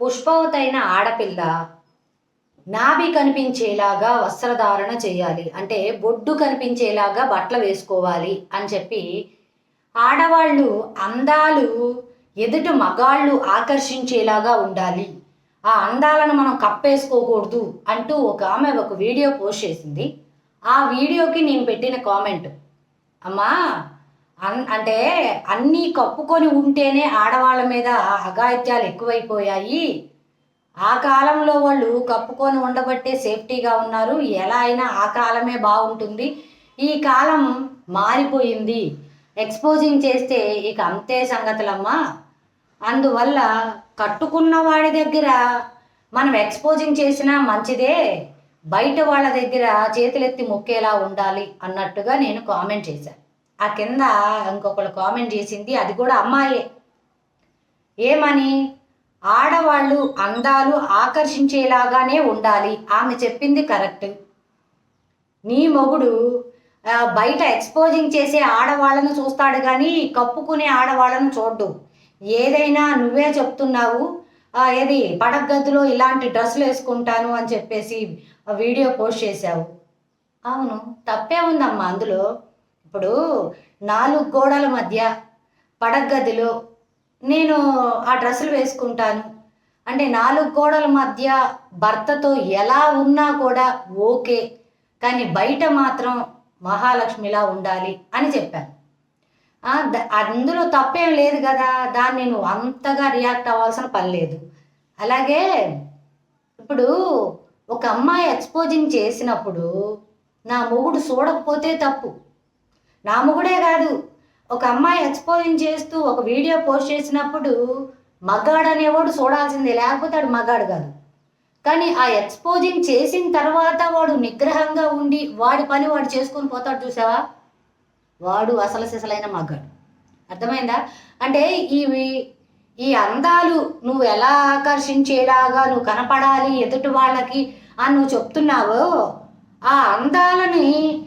పుష్పవతైన ఆడపిల్ల నాభి కనిపించేలాగా వస్త్రధారణ చేయాలి. అంటే బొడ్డు కనిపించేలాగా బట్టలు వేసుకోవాలి అని చెప్పి ఆడవాళ్ళు అందాలు ఎదుటి మగాళ్ళు ఆకర్షించేలాగా ఉండాలి. ఆ అందాలను మనం కప్పేసుకోకూడదు అంటూ ఒక ఆమె ఒక వీడియో పోస్ట్ చేసింది. ఆ వీడియోకి నేను పెట్టిన కామెంట్ అమ్మా అన్ అంటే అన్నీ కప్పుకొని ఉంటేనే ఆడవాళ్ళ మీద అఘాయిత్యాలు ఎక్కువైపోయాయి. ఆ కాలంలో వాళ్ళు కప్పుకొని ఉండబట్టే సేఫ్టీగా ఉన్నారు. ఎలా అయినా ఆ కాలమే బాగుంటుంది. ఈ కాలం మారిపోయింది. ఎక్స్పోజింగ్ చేస్తే ఇక అంతే సంగతులమ్మా. అందువల్ల కట్టుకున్న వాడి దగ్గర మనం ఎక్స్పోజింగ్ చేసినా మంచిదే. బయట వాళ్ళ దగ్గర చేతులెత్తి మొక్కేలా ఉండాలి అన్నట్టుగా నేను కామెంట్ చేశాను ఆ కింద ఇంకొకళ్ళు కామెంట్ చేసింది అది కూడా అమ్మాయే. ఏమని? ఆడవాళ్ళు అందాలు ఆకర్షించేలాగానే ఉండాలి ఆమె చెప్పింది కరెక్ట్. నీ మొగుడు బయట ఎక్స్పోజింగ్ చేసే ఆడవాళ్ళను చూస్తాడు కానీ కప్పుకునే ఆడవాళ్ళను చూడ్డు. ఏదైనా నువ్వే చెప్తున్నావు ఏది పడగదిలో ఇలాంటి డ్రెస్సులు వేసుకుంటాను అని చెప్పేసి వీడియో పోస్ట్ చేశావు. అవును తప్పే ఉందమ్మా అందులో. ఇప్పుడు నాలుగు గోడల మధ్య పడగదిలో నేను ఆ డ్రెస్సులు వేసుకుంటాను. అంటే నాలుగు గోడల మధ్య భర్తతో ఎలా ఉన్నా కూడా ఓకే కానీ బయట మాత్రం మహాలక్ష్మిలా ఉండాలి అని చెప్పాను. అందులో తప్పేం లేదు కదా దాన్ని నేను అంతగా రియాక్ట్ అవ్వాల్సిన పని లేదు. అలాగే ఇప్పుడు ఒక అమ్మాయి ఎక్స్పోజింగ్ చేసినప్పుడు నా మొగుడు చూడకపోతే తప్పు. నా మొగుడే కాదు. ఒక అమ్మాయి ఎక్స్పోజింగ్ చేస్తూ ఒక వీడియో పోస్ట్ చేసినప్పుడు మగాడు అనేవాడు చూడాల్సిందే లేకపోతే వాడు మగాడు కాదు. కానీ ఆ ఎక్స్పోజింగ్ చేసిన తర్వాత వాడు నిగ్రహంగా ఉండి వాడి పని వాడు చేసుకొని పోతాడు చూసావా? వాడు అసలు సిసలైన మగాడు. అర్థమైందా? అంటే ఇవి ఈ అందాలు నువ్వు ఎలా ఆకర్షించేలాగా నువ్వు కనపడాలి ఎదుటి వాళ్ళకి అని నువ్వు చెప్తున్నావో ఆ అందాలని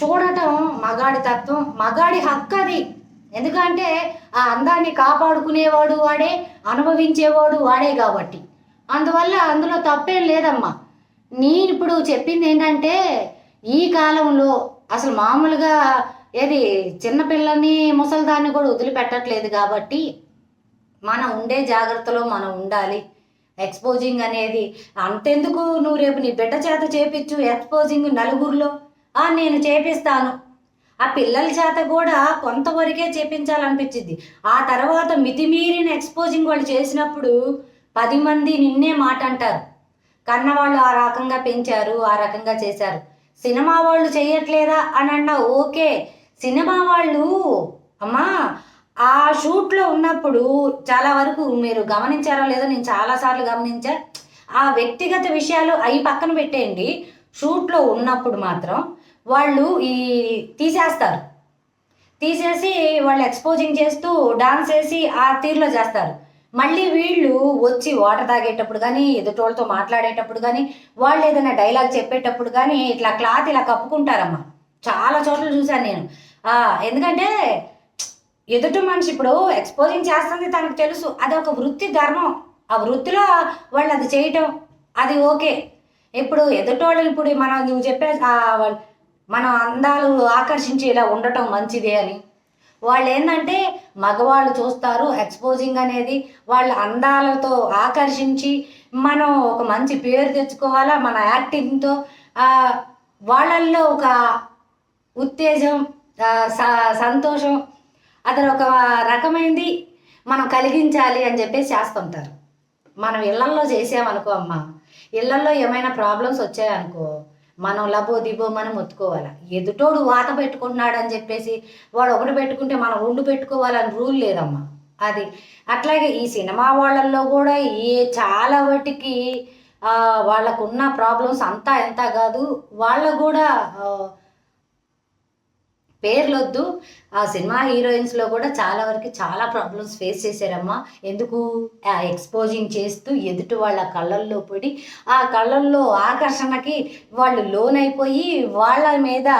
చూడటం మగాడి తత్వం మగాడి హక్కు అది. ఎందుకంటే ఆ అందాన్ని కాపాడుకునేవాడు వాడే అనుభవించేవాడు వాడే కాబట్టి. అందువల్ల అందులో తప్పేం లేదమ్మా. నేను ఇప్పుడు చెప్పింది ఏంటంటే ఈ కాలంలో అసలు మామూలుగా ఏది చిన్నపిల్లని ముసలిదాన్ని కూడా వదిలిపెట్టట్లేదు కాబట్టి మనం ఉండే జాగ్రత్తలో మనం ఉండాలి. ఎక్స్పోజింగ్ అనేది అంతెందుకు నువ్వు రేపు నీ బిడ్డ చేత చేపించు ఎక్స్పోజింగ్ నలుగురిలో. నేను చేపిస్తాను. ఆ పిల్లల చేత కూడా కొంతవరకే చేపించాలనిపించింది. ఆ తర్వాత మితిమీరిన ఎక్స్పోజింగ్ వాళ్ళు చేసినప్పుడు పది మంది నిన్నే మాట అంటారు కన్నవాళ్ళు ఆ రకంగా పెంచారు ఆ రకంగా చేశారు. సినిమా వాళ్ళు చేయట్లేదా అని అన్నా ఓకే. సినిమా వాళ్ళు అమ్మా ఆ షూట్లో ఉన్నప్పుడు చాలా వరకు మీరు గమనించారో లేదో నేను చాలాసార్లు గమనించా. ఆ వ్యక్తిగత విషయాలు అవి పక్కన పెట్టేయండి. షూట్లో ఉన్నప్పుడు మాత్రం వాళ్ళు ఈ తీసేస్తారు. తీసేసి వాళ్ళు ఎక్స్పోజింగ్ చేస్తూ డాన్స్ వేసి ఆ తీరులో చేస్తారు. మళ్ళీ వీళ్ళు వచ్చి వాటర్ తాగేటప్పుడు కానీ ఎదుటోళ్ళతో మాట్లాడేటప్పుడు కానీ వాళ్ళు ఏదైనా డైలాగ్ చెప్పేటప్పుడు కానీ ఇట్లా క్లాత్ ఇలా కప్పుకుంటారమ్మా. చాలా చోట్ల చూశాను నేను. ఎందుకంటే ఎదుటి మనిషి ఇప్పుడు ఎక్స్పోజింగ్ చేస్తుంది తనకు తెలుసు. అది ఒక వృత్తి ధర్మం. ఆ వృత్తిలో వాళ్ళు అది చేయటం అది ఓకే. ఇప్పుడు ఎదుటోళ్ళు ఇప్పుడు మనం నువ్వు చెప్పే వాళ్ళు మనం అందాలు ఆకర్షించేలా ఉండటం మంచిదే అని. వాళ్ళు ఏంటంటే మగవాళ్ళు చూస్తారు ఎక్స్పోజింగ్ అనేది వాళ్ళ అందాలతో ఆకర్షించి మనం ఒక మంచి పేరు తెచ్చుకోవాలా మన యాక్టింగ్తో వాళ్ళల్లో ఒక ఉత్తేజం స- సంతోషం అతను ఒక రకమైనది మనం కలిగించాలి అని చెప్పేసి చేస్తుంటారు. మనం ఇళ్ళల్లో చేసామనుకో అమ్మ ఇళ్ళల్లో ఏమైనా ప్రాబ్లమ్స్ వచ్చాయనుకో మనం లబో దిబో మనం ఒత్తుకోవాలి. ఎదుటోడు వాత పెట్టుకుంటున్నాడు అని చెప్పేసి వాడు ఒకటి పెట్టుకుంటే మనం రెండు పెట్టుకోవాలని రూల్ లేదమ్మా. అది అట్లాగే ఈ సినిమా వాళ్ళల్లో కూడా ఏ చాలా వాటికి వాళ్ళకున్న ప్రాబ్లమ్స్ అంతా ఎంత కాదు వాళ్ళకు కూడా పేర్లొద్దు. ఆ సినిమా హీరోయిన్స్లో కూడా చాలా వరకు చాలా ప్రాబ్లమ్స్ ఫేస్ చేశారమ్మా. ఎందుకు? ఎక్స్పోజింగ్ చేస్తూ ఎదుటి వాళ్ళ కళ్ళల్లో పడి ఆ కళ్ళల్లో ఆకర్షణకి వాళ్ళు లోన్ అయిపోయి వాళ్ళ మీద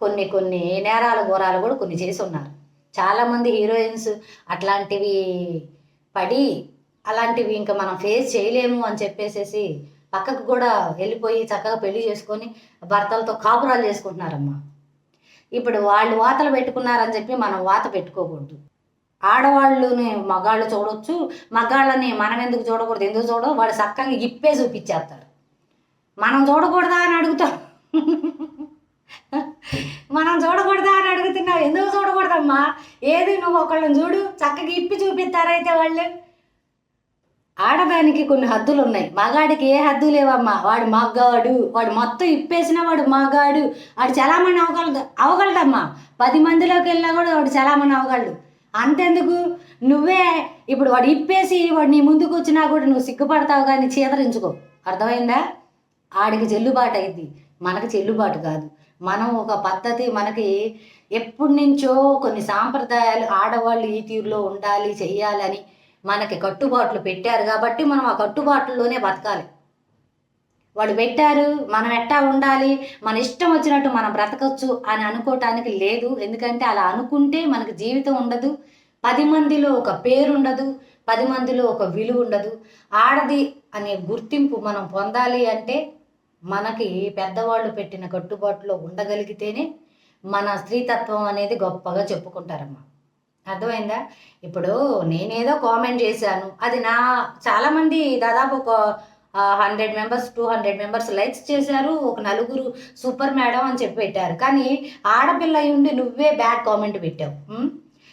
కొన్ని కొన్ని నేరాల ఘోరాలు కూడా కొన్ని చేసి ఉన్నారు చాలామంది హీరోయిన్స్ అట్లాంటివి పడి అలాంటివి ఇంకా మనం ఫేస్ చేయలేము అని చెప్పేసేసి పక్కకు కూడా వెళ్ళిపోయి చక్కగా పెళ్ళి చేసుకొని భర్తలతో కాపురాలు చేసుకుంటున్నారమ్మా. ఇప్పుడు వాళ్ళు వాతలు పెట్టుకున్నారని చెప్పి మనం వాత పెట్టుకోకూడదు. ఆడవాళ్ళని మగాళ్ళు చూడొచ్చు మగాళ్ళని మనం ఎందుకు చూడకూడదు ఎందుకు చూడవు? వాళ్ళు చక్కగా ఇప్పే చూపించేస్తారు. మనం చూడకూడదా అని అడుగుతాం. మనం చూడకూడదా అని అడుగుతున్నావు ఎందుకు చూడకూడదమ్మా? ఏది? నువ్వు ఒకళ్ళని చూడు చక్కగా ఇప్పి చూపిస్తారైతే వాళ్ళు. ఆడదానికి కొన్ని హద్దులు ఉన్నాయి మగాడికి ఏ హద్దు లేవమ్మా? వాడు మగ్గాడు వాడు మొత్తం ఇప్పేసిన వాడు మగాడు. వాడు చలామణి అవగలదు అవగలడమ్మా. పది మందిలోకి వెళ్ళినా కూడా వాడు చలామణి అవగలడు. అంతెందుకు? నువ్వే ఇప్పుడు వాడు ఇప్పేసి వాడు నీ ముందుకు వచ్చినా కూడా నువ్వు సిగ్గుపడతావు కానీ చీదరించుకో. అర్థమైందా? ఆడికి చెల్లుబాటు అయింది. మనకి చెల్లుబాటు కాదు. మనం ఒక పద్ధతి మనకి ఎప్పటి నుంచో కొన్ని సాంప్రదాయాలు ఆడవాళ్ళు ఈ తీరులో ఉండాలి చెయ్యాలని మనకి కట్టుబాట్లు పెట్టారు కాబట్టి మనం ఆ కట్టుబాట్లలోనే బతకాలి. వాడు పెట్టారు మనం ఎట్టా ఉండాలి మన ఇష్టం వచ్చినట్టు మనం బ్రతకచ్చు అని అనుకోవటానికి లేదు. ఎందుకంటే అలా అనుకుంటే మనకి జీవితం ఉండదు. పది మందిలో ఒక పేరు ఉండదు పది మందిలో ఒక విలువ ఉండదు. ఆడది అనే గుర్తింపు మనం పొందాలి అంటే మనకి పెద్దవాళ్ళు పెట్టిన కట్టుబాటులో ఉండగలిగితేనే మన స్త్రీతత్వం అనేది గొప్పగా చెప్పుకుంటారమ్మా. అర్థమైందా? ఇప్పుడు నేనేదో కామెంట్ చేశాను. అది నా చాలామంది దాదాపు ఒక hundred members two hundred members likes చేశారు. ఒక నలుగురు సూపర్ మేడం అని చెప్పి పెట్టారు. కానీ ఆడపిల్ల అయి ఉండి నువ్వే బ్యాడ్ కామెంట్ పెట్టావు.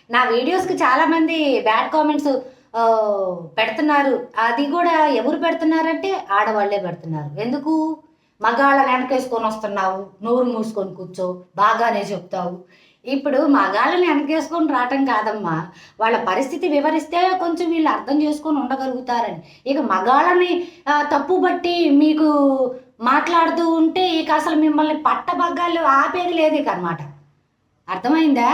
నా వీడియోస్కి చాలామంది బ్యాడ్ కామెంట్స్ పెడుతున్నారు. అది కూడా ఎవరు పెడుతున్నారంటే ఆడవాళ్ళే పెడుతున్నారు. ఎందుకు? మగాళ్ళని వెనకేసుకొని వస్తున్నావు నోరు మూసుకొని కూర్చో బాగానే చెప్తావు. ఇప్పుడు మగాళ్ళని వెనకేసుకొని రావటం కాదమ్మా. వాళ్ళ పరిస్థితి వివరిస్తే కొంచెం వీళ్ళు అర్థం చేసుకొని ఉండగలుగుతారని. ఇక మగాళ్ళని తప్పు బట్టి మీకు మాట్లాడుతూ ఉంటే ఇక అసలు మిమ్మల్ని పట్టబగ్గాలు ఆపేది లేదు ఇక అనమాట అర్థమైందా?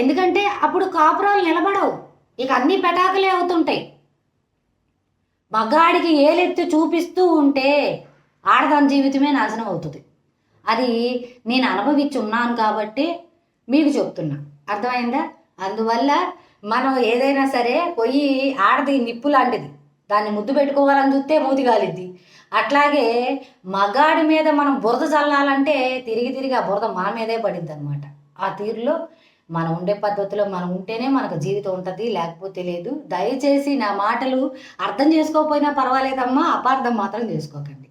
ఎందుకంటే అప్పుడు కాపురాలు నిలబడవు. ఇక అన్ని పెటాకులే అవుతుంటాయి. మగాడికి ఏలెత్తి చూపిస్తూ ఉంటే ఆడదాని జీవితమే నాశనం అవుతుంది. అది నేను అనుభవించి ఉన్నాను కాబట్టి మీకు చెప్తున్నా. అర్థమైందా? అందువల్ల మనం ఏదైనా సరే పొయ్యి ఆడది నిప్పు లాంటిది. దాన్ని ముద్దు పెట్టుకోవాలని చూస్తే మూతి కాలిద్ది అట్లాగే మగాడి మీద మనం బురద చల్లాలంటే తిరిగి తిరిగి ఆ బురద మన మీదే పడింది అనమాట ఆ తీరులో మనం ఉండే పద్ధతిలో మనం ఉంటేనే మనకు జీవితం ఉంటుంది లేకపోతే లేదు. దయచేసి నా మాటలు అర్థం చేసుకోకపోయినా పర్వాలేదమ్మా అపార్థం మాత్రం చేసుకోకండి.